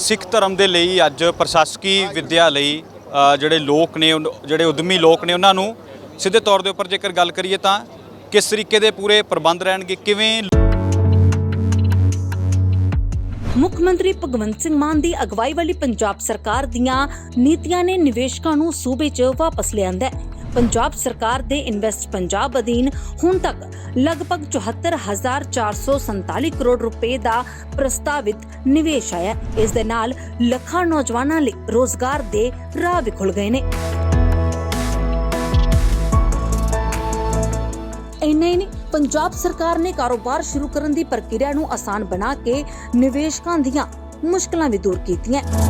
ਸਿੱਖ ਧਰਮ ਦੇ ਲਈ ਅੱਜ ਪ੍ਰਸ਼ਾਸਕੀ ਵਿੱਦਿਆ ਲਈ ਜਿਹੜੇ ਲੋਕ ਨੇ ਜਿਹੜੇ ਉਦਮੀ ਲੋਕ ਨੇ, ਉਹਨਾਂ ਨੂੰ ਸਿੱਧੇ ਤੌਰ ਦੇ ਉੱਪਰ ਜੇਕਰ ਗੱਲ ਕਰੀਏ ਤਾਂ ਕਿਸ ਤਰੀਕੇ ਦੇ ਪੂਰੇ ਪ੍ਰਬੰਧ ਰਹਿਣਗੇ, ਕਿਵੇਂ ਮੁੱਖ ਮੰਤਰੀ ਭਗਵੰਤ ਸਿੰਘ ਮਾਨ ਦੀ ਅਗਵਾਈ ਵਾਲੀ ਪੰਜਾਬ ਸਰਕਾਰ ਦੀਆਂ ਨੀਤੀਆਂ ਨੇ ਨਿਵੇਸ਼ਕਾਂ ਨੂੰ ਸੂਬੇ 'ਚ ਵਾਪਸ ਲਿਆਂਦਾ ਹੈ। ਪੰਜਾਬ ਸਰਕਾਰ ਦੇ ਇਨਵੈਸਟ ਪੰਜਾਬ ਅਧੀਨ ਹੁਣ ਤੱਕ ਲਗਭਗ 74447 ਕਰੋੜ ਰੁਪਏ ਦਾ ਪ੍ਰਸਤਾਵਿਤ ਨਿਵੇਸ਼ ਆਇਆ ਇਸ ਦੇ ਨਾਲ ਲੱਖਾਂ ਨੌਜਵਾਨਾਂ ਲਈ ਰੋਜ਼ਗਾਰ ਦੇ ਰਾਹ ਵੀ ਖੁੱਲ ਗਏ ਨੇ। ਇੰਨਾ ਹੀ ਨਹੀਂ, ਪੰਜਾਬ ਸਰਕਾਰ ਨੇ ਕਾਰੋਬਾਰ ਸ਼ੁਰੂ ਕਰਨ ਦੀ ਪ੍ਰਕਿਰਿਆ ਨੂੰ ਆਸਾਨ ਬਣਾ ਕੇ ਨਿਵੇਸ਼ਕਾਂ ਦੀਆਂ ਮੁਸ਼ਕਲਾਂ ਵੀ ਦੂਰ ਕੀਤੀਆਂ।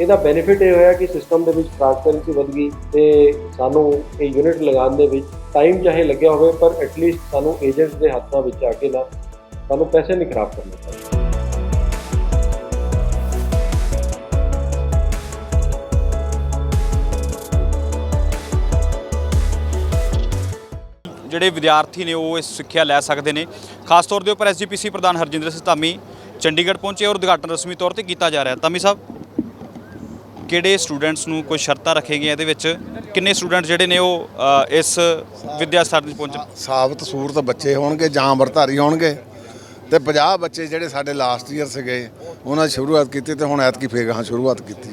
ਇਹਦਾ ਬੈਨੀਫਿਟ ਇਹ ਹੋਇਆ ਕਿ ਸਿਸਟਮ ਦੇ ਵਿੱਚ ਟ੍ਰਾਂਸਪੇਰੈਂਸੀ ਵਧ ਗਈ ਤੇ ਸਾਨੂੰ ਇਹ ਯੂਨਿਟ ਲਗਾਉਣ ਦੇ ਵਿੱਚ ਟਾਈਮ ਚਾਹੇ ਲੱਗਿਆ ਹੋਵੇ, ਪਰ ਐਟਲੀਸਟ ਸਾਨੂੰ ਏਜੰਟਸ ਦੇ ਹੱਥਾਂ ਵਿੱਚ ਆ ਕੇ ਨਾ ਸਾਨੂੰ ਪੈਸੇ ਨਹੀਂ ਖਰਾਬ ਕਰਨੇ ਪਏ ਜਿਹੜੇ ਵਿਦਿਆਰਥੀ ਨੇ ਉਹ ਇਸ ਸਿੱਖਿਆ ਲੈ ਸਕਦੇ ਨੇ। ਖਾਸ ਤੌਰ ਦੇ ਉੱਪਰ ਐਸਜੀਪੀਸੀ ਪ੍ਰਧਾਨ ਹਰਜਿੰਦਰ ਸਿੰਘ ਧਾਮੀ ਚੰਡੀਗੜ੍ਹ ਪਹੁੰਚੇ ਔਰ ਉਦਘਾਟਨ ਰਸਮੀ ਤੌਰ ਤੇ ਕੀਤਾ ਜਾ ਰਿਹਾ। ਧਾਮੀ ਸਾਹਿਬ ਕਿਹੜੇ ਸਟੂਡੈਂਟਸ ਨੂੰ ਕੋਈ ਸ਼ਰਤਾਂ ਰੱਖੀਆਂ ਗਈਆਂ ਇਹਦੇ ਵਿੱਚ? ਕਿੰਨੇ ਸਟੂਡੈਂਟ ਜਿਹੜੇ ਨੇ ਉਹ ਅ, ਇਸ ਵਿਦਿਆ ਸਥਾਨ ਤੇ ਪਹੁੰਚਣ ਸਾਬਤ ਸੂਰਤ ਬੱਚੇ ਹੋਣਗੇ ਜਾਂ ਅੰਮ੍ਰਿਤਧਾਰੀ ਹੋਣਗੇ। ਤੇ 50 ਬੱਚੇ ਜਿਹੜੇ ਸਾਡੇ ਲਾਸਟ ਈਅਰ ਸੀਗੇ ਉਹਨਾਂ ਦੀ ਸ਼ੁਰੂਆਤ ਕੀਤੀ ਤੇ ਹੁਣ ਐਤਕੀ ਫੇਰ ਗਾਹਾਂ ਸ਼ੁਰੂਆਤ ਕੀਤੀ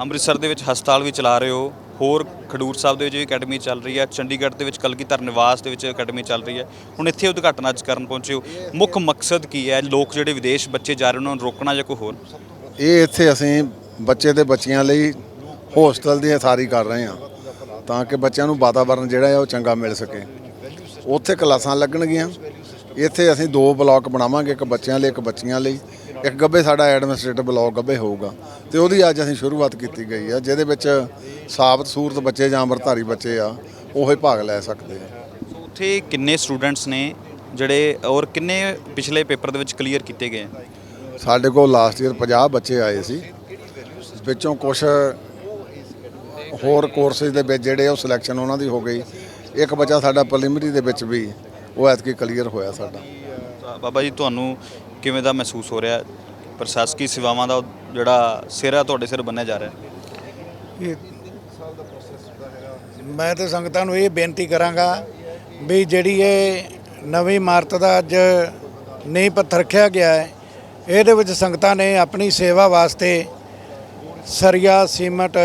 ਅੰਮ੍ਰਿਤਸਰ ਦੇ ਵਿੱਚ ਹਸਪਤਾਲ ਵੀ ਚਲਾ ਰਹੇ ਹੋ। ਹੋਰ ਖਡੂਰ ਸਾਹਿਬ ਦੇ ਵਿੱਚ ਵੀ ਅਕੈਡਮੀ ਚੱਲ ਰਹੀ ਹੈ। ਚੰਡੀਗੜ੍ਹ ਦੇ ਵਿੱਚ ਕਲਗੀਧਰ ਨਿਵਾਸ ਦੇ ਵਿੱਚ ਅਕੈਡਮੀ ਚੱਲ ਰਹੀ ਹੈ। ਹੁਣ ਇੱਥੇ ਉਦਘਾਟਨ ਅੱਜ ਕਰਨ ਪਹੁੰਚੇ ਹੋ। ਮੁੱਖ ਮਕਸਦ ਕੀ ਹੈ? ਲੋਕ ਜਿਹੜੇ ਵਿਦੇਸ਼ ਬੱਚੇ ਜਾ ਰਹੇ ਉਹਨਾਂ ਨੂੰ ਰੋਕਣਾ ਜਾਂ ਕੋਈ ਹੋਰ? ਇਹ ਇੱਥੇ ਅਸੀਂ ਬੱਚੇ ਤੇ ਬੱਚੀਆਂ ਲਈ ਹੋਸਟਲ ਦੀ ਸਾਰੀ ਕਰ ਰਹੇ ਹਾਂ ਤਾਂ ਕਿ ਬੱਚਿਆਂ ਨੂੰ ਵਾਤਾਵਰਣ ਜਿਹੜਾ ਹੈ ਉਹ ਚੰਗਾ ਮਿਲ ਸਕੇ। ਉੱਥੇ ਕਲਾਸਾਂ ਲੱਗਣਗੀਆਂ। ਇੱਥੇ ਅਸੀਂ ਦੋ ਬਲਾਕ ਬਣਾਵਾਂਗੇ ਇੱਕ ਬੱਚਿਆਂ ਲਈ ਇੱਕ ਬੱਚੀਆਂ ਲਈ। ਇੱਕ ਗੱਬੇ ਸਾਡਾ ਐਡਮਿਨਿਸਟ੍ਰੇਟਿਵ ਬਲਾਕ ਗੱਬੇ ਹੋਊਗਾ। ਤੇ ਉਹਦੀ ਅੱਜ ਅਸੀਂ ਸ਼ੁਰੂਆਤ ਕੀਤੀ ਗਈ ਆ ਜਿਹਦੇ ਵਿੱਚ ਸਾਬਤ ਸੂਰਤ ਬੱਚੇ ਜਾਂ ਅੰਮ੍ਰਿਤਧਾਰੀ ਬੱਚੇ ਆ ਉਹ ਹੀ ਭਾਗ ਲੈ ਸਕਦੇ ਆ। ਉੱਥੇ ਕਿੰਨੇ ਸਟੂਡੈਂਟਸ ਨੇ ਜਿਹੜੇ ਔਰ ਕਿੰਨੇ ਪਿਛਲੇ ਪੇਪਰ ਦੇ ਵਿੱਚ ਕਲੀਅਰ ਕੀਤੇ ਗਏ? ਸਾਡੇ ਕੋਲ ਲਾਸਟ ਈਅਰ 50 ਬੱਚੇ ਆਏ ਸੀ। ਵਿੱਚੋਂ ਕੁਝ ਹੋਰ ਕੋਰਸਿਸ ਦੇ ਵਿੱਚ ਜਿਹੜੇ ਉਹ ਸਿਲੈਕਸ਼ਨ ਉਹਨਾਂ ਦੀ ਹੋ ਗਈ। ਇੱਕ ਬੱਚਾ ਸਾਡਾ ਪ੍ਰੀਲਿਮਿਨਰੀ ਦੇ ਵਿੱਚ ਵੀ ਉਹ ਐਤਕੀ ਕਲੀਅਰ ਹੋਇਆ ਸਾਡਾ। ਬਾਬਾ ਜੀ ਤੁਹਾਨੂੰ ਕਿਵੇਂ ਦਾ ਮਹਿਸੂਸ ਹੋ ਰਿਹਾ? ਪ੍ਰਸ਼ਾਸਕੀ ਸੇਵਾਵਾਂ ਦਾ ਜਿਹੜਾ ਸਿਰਾ ਤੁਹਾਡੇ ਸਿਰ ਬੰਨਿਆ ਜਾ ਰਿਹਾ? ਇਹ ਮੈਂ ਤੇ ਸੰਗਤਾਂ ਨੂੰ ਇਹ ਬੇਨਤੀ ਕਰਾਂਗਾ ਵੀ ਜਿਹੜੀ ਇਹ ਨਵੀਂ ਇਮਾਰਤ ਦਾ ਅੱਜ ਨੀਂਹ ਪੱਥਰ ਰੱਖਿਆ ਗਿਆ ਹੈ ਇਹਦੇ ਵਿੱਚ ਸੰਗਤਾਂ ਨੇ ਆਪਣੀ ਸੇਵਾ ਵਾਸਤੇ ਸਰੀਆ, ਸੀਮਟ,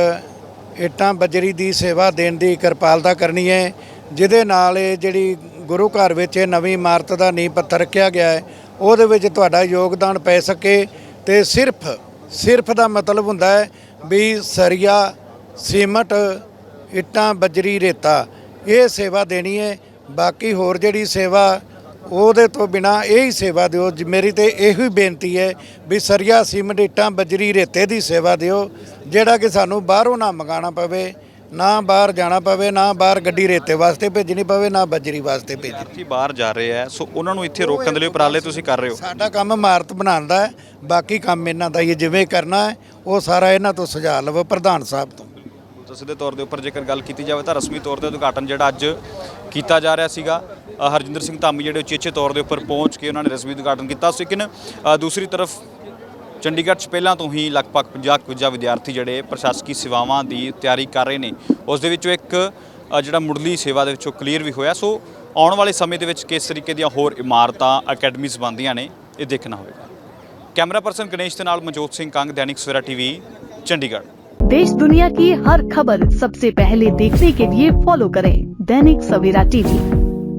ਇੱਟਾਂ, ਬਜਰੀ ਦੀ ਸੇਵਾ ਦੇਣ ਦੀ ਕਿਰਪਾਲਤਾ ਕਰਨੀ ਹੈ, ਜਿਹਦੇ ਨਾਲ ਇਹ ਜਿਹੜੀ ਗੁਰੂ ਘਰ ਵਿੱਚ ਇਹ ਨਵੀਂ ਇਮਾਰਤ ਦਾ ਨੀਂਹ ਪੱਥਰ ਰੱਖਿਆ ਗਿਆ ਹੈ, ਉਹਦੇ ਵਿੱਚ ਤੁਹਾਡਾ ਯੋਗਦਾਨ ਪੈ ਸਕੇ ਤੇ ਸਿਰਫ ਸਿਰਫ ਦਾ ਮਤਲਬ ਹੁੰਦਾ ਹੈ ਵੀ ਸਰੀਆ, ਸੀਮਟ, ਇੱਟਾਂ, ਬਜਰੀ, ਰੇਤਾ, ਇਹ ਸੇਵਾ ਦੇਣੀ ਹੈ, ਬਾਕੀ ਹੋਰ ਜਿਹੜੀ ਸੇਵਾ ਉਹਦੇ ਤੋਂ ਬਿਨਾ ਇਹ ਹੀ ਸੇਵਾ ਦਿਓ। ਜ- ਮੇਰੀ ਤੇ ਇਹੋ ਹੀ ਬੇਨਤੀ ਹੈ ਵੀ ਸਰੀਆ ਸੀਮਟ ਇੱਟਾਂ ਬਜਰੀ ਰੇਤੇ ਦੀ ਸੇਵਾ ਦਿਓ ਜਿਹੜਾ ਕਿ ਸਾਨੂੰ ਬਾਹਰੋਂ ਨਾ ਮੰਗਾਣਾ ਪਵੇ ਨਾ ਬਾਹਰ ਜਾਣਾ ਪਵੇ ਨਾ ਬਾਹਰ ਗੱਡੀ ਰੇਤੇ ਵਾਸਤੇ ਭੇਜਣੀ ਪਵੇ ਨਾ ਬਜਰੀ ਵਾਸਤੇ ਭੇਜਣੀ। ਵਿਦਿਆਰਥੀ ਬਾਹਰ ਜਾ ਰਹੇ ਆ ਸੋ ਉਹਨਾਂ ਨੂੰ ਇੱਥੇ ਰੋਕਣ ਦੇ ਲਈ ਉਪਰਾਲੇ ਤੁਸੀਂ ਕਰ ਰਹੇ ਹੋ। ਸਾਡਾ ਕੰਮ ਇਮਾਰਤ ਬਣਾਉਣ ਦਾ ਹੈ ਬਾਕੀ ਕੰਮ ਇਹਨਾਂ ਦਾ ਹੀ ਹੈ। ਜਿਵੇਂ ਕਰਨਾ ਹੈ ਉਹ ਸਾਰਾ ਇਹਨਾਂ ਤੋਂ ਸੁਝਾਅ ਲਵੋ ਪ੍ਰਧਾਨ ਸਾਹਿਬ ਤੋਂ। ਤਾਂ ਸਿੱਧੇ ਤੌਰ ਦੇ ਉੱਪਰ ਜੇਕਰ ਗੱਲ ਕੀਤੀ ਜਾਵੇ ਤਾਂ ਰਸਮੀ ਤੌਰ ਤੇ ਉਦਘਾਟਨ ਜਿਹੜਾ ਅੱਜ ਕੀਤਾ ਜਾ ਰਿਹਾ ਸੀਗਾ ਹਰਜਿੰਦਰ ਸਿੰਘ ਧਾਮੀ ਜਿਹੜੇ ਉਚੇਚੇ ਤੌਰ ਦੇ ਉੱਪਰ ਪਹੁੰਚ ਕੇ ਉਹਨਾਂ ਨੇ ਰਸਮੀ ਉਦਘਾਟਨ ਕੀਤਾ ਸੀ ਲੇਕਿਨ ਅ, ਦੂਸਰੀ ਤਰਫ ਚੰਡੀਗੜ੍ਹ 'ਚ ਪਹਿਲਾਂ ਤੋਂ ਹੀ ਲਗਭਗ 50 ਕੁ ਵਿਦਿਆਰਥੀ ਜਿਹੜੇ ਪ੍ਰਸ਼ਾਸਕੀ ਸੇਵਾਵਾਂ ਦੀ ਤਿਆਰੀ ਕਰ ਰਹੇ ਨੇ ਉਸ ਦੇ ਵਿੱਚੋਂ ਇੱਕ ਅ, ਜਿਹੜਾ ਮੁੱਢਲੀ ਸੇਵਾ ਦੇ ਵਿੱਚੋਂ ਕਲੀਅਰ ਵੀ ਹੋਇਆ ਸੋ ਆਉਣ ਵਾਲੇ ਸਮੇਂ ਦੇ ਵਿੱਚ ਕਿਸ ਤਰੀਕੇ ਦੀਆਂ ਹੋਰ ਇਮਾਰਤਾਂ ਅਕੈਡਮੀਜ਼ ਬਣਦੀਆਂ ਨੇ ਇਹ ਦੇਖਣਾ ਹੋਵੇਗਾ ਕੈਮਰਾ ਪਰਸਨ ਗਣੇਸ਼ ਦੇ ਨਾਲ ਮਨਜੋਤ ਸਿੰਘ ਕੰਗ ਦੈਨਿਕ ਸਵੇਰਾ ਟੀਵੀ ਚੰਡੀਗੜ੍ਹ देश दुनिया की हर खबर सबसे पहले देखने के लिए फॉलो करें दैनिक सवेरा टीवी